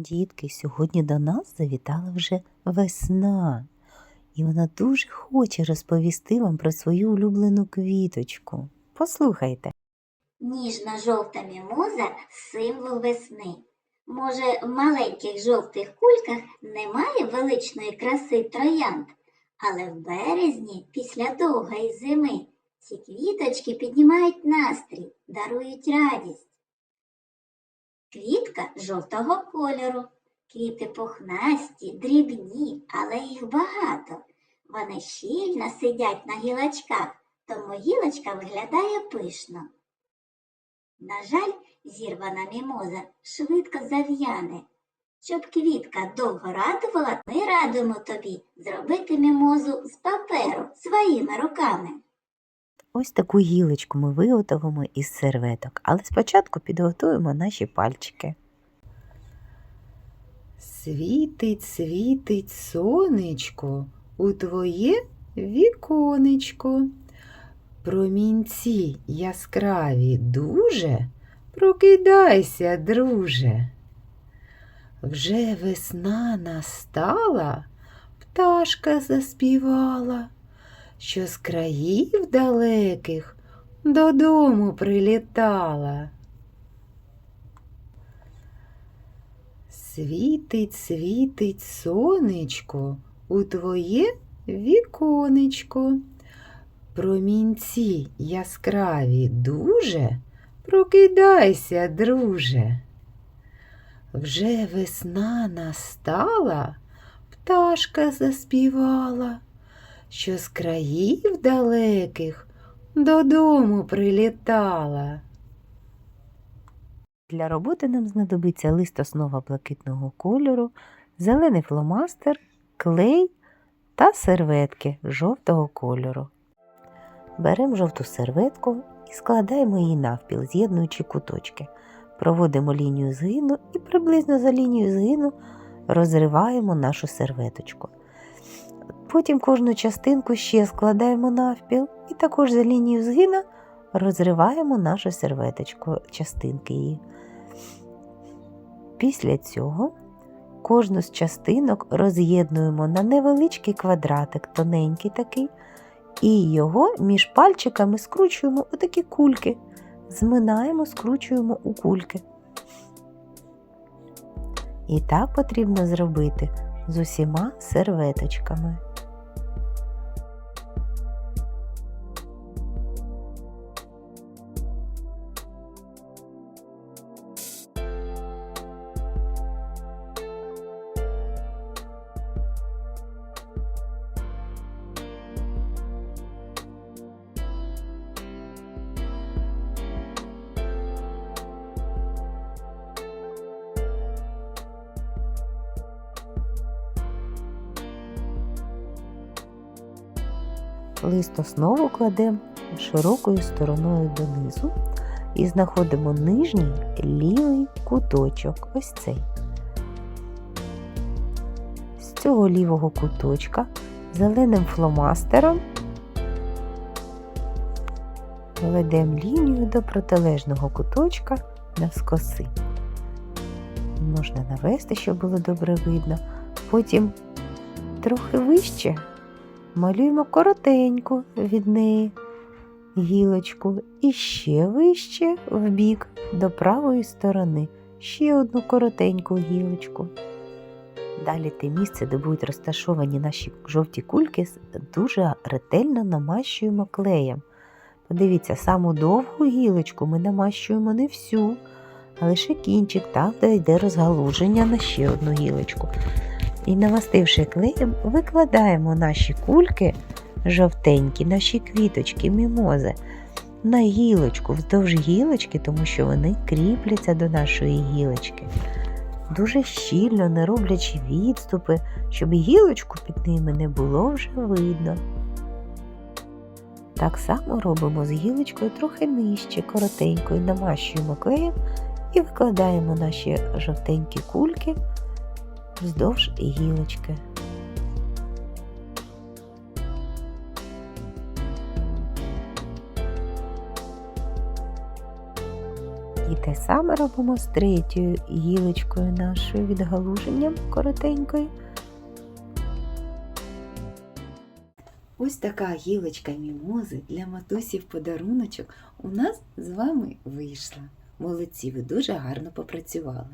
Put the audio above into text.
Дітки, сьогодні до нас завітала вже весна, і вона дуже хоче розповісти вам про свою улюблену квіточку. Послухайте. Ніжна жовта мімоза символ весни. Може, в маленьких жовтих кульках немає величної краси троянд, але в березні, після довгої зими, ці квіточки піднімають настрій, дарують радість. Квітка жовтого кольору. Квіти пухнасті, дрібні, але їх багато. Вони щільно сидять на гілочках, тому гілочка виглядає пишно. На жаль, зірвана мімоза швидко зав'яне. Щоб квітка довго радувала, ми радимо тобі зробити мімозу з паперу своїми руками. Ось таку гілочку ми виготовимо із серветок, але спочатку підготуємо наші пальчики. Світить, світить сонечко у твоє віконечко. Промінці яскраві дуже, прокидайся, друже. Вже весна настала, пташка заспівала, що з країв далеких додому прилітала. Світить, світить сонечко у твоє віконечко. Промінці яскраві дуже, прокидайся, друже. Вже весна настала, пташка заспівала, що з країв далеких додому прилітала. Для роботи нам знадобиться лист основа блакитного кольору, зелений фломастер, клей та серветки жовтого кольору. Беремо жовту серветку і складаємо її навпіл, з'єднуючи куточки. Проводимо лінію згину і приблизно за лінією згину розриваємо нашу серветочку. Потім кожну частинку ще складаємо навпіл і також за лінією згину розриваємо нашу серветочку, частинки її. Після цього кожну з частинок роз'єднуємо на невеличкий квадратик, тоненький такий, і його між пальчиками скручуємо у такі кульки. Зминаємо, скручуємо у кульки. І так потрібно зробити з усіма серветочками. Лист основу кладемо широкою стороною донизу і знаходимо нижній лівий куточок. Ось цей. З цього лівого куточка зеленим фломастером ведемо лінію до протилежного куточка навскоси. Можна навести, щоб було добре видно. Потім трохи вище малюємо коротеньку від неї гілочку і ще вище в бік до правої сторони ще одну коротеньку гілочку. Далі те місце, де будуть розташовані наші жовті кульки, дуже ретельно намащуємо клеєм. Подивіться, саму довгу гілочку ми намащуємо не всю, а лише кінчик, там, де йде розгалуження на ще одну гілочку. І намастивши клеєм, викладаємо наші кульки жовтенькі, наші квіточки, мімози на гілочку, вздовж гілочки, тому що вони кріпляться до нашої гілочки. Дуже щільно, не роблячи відступи, щоб гілочку під ними не було вже видно. Так само робимо з гілочкою трохи нижче, коротенькою, намащуємо клеєм і викладаємо наші жовтенькі кульки вздовж гілочки. І те саме робимо з третьою гілочкою нашою відгалуженням коротенькою. Ось така гілочка мімози для матусі в подаруночок у нас з вами вийшла. Молодці, ви дуже гарно попрацювали.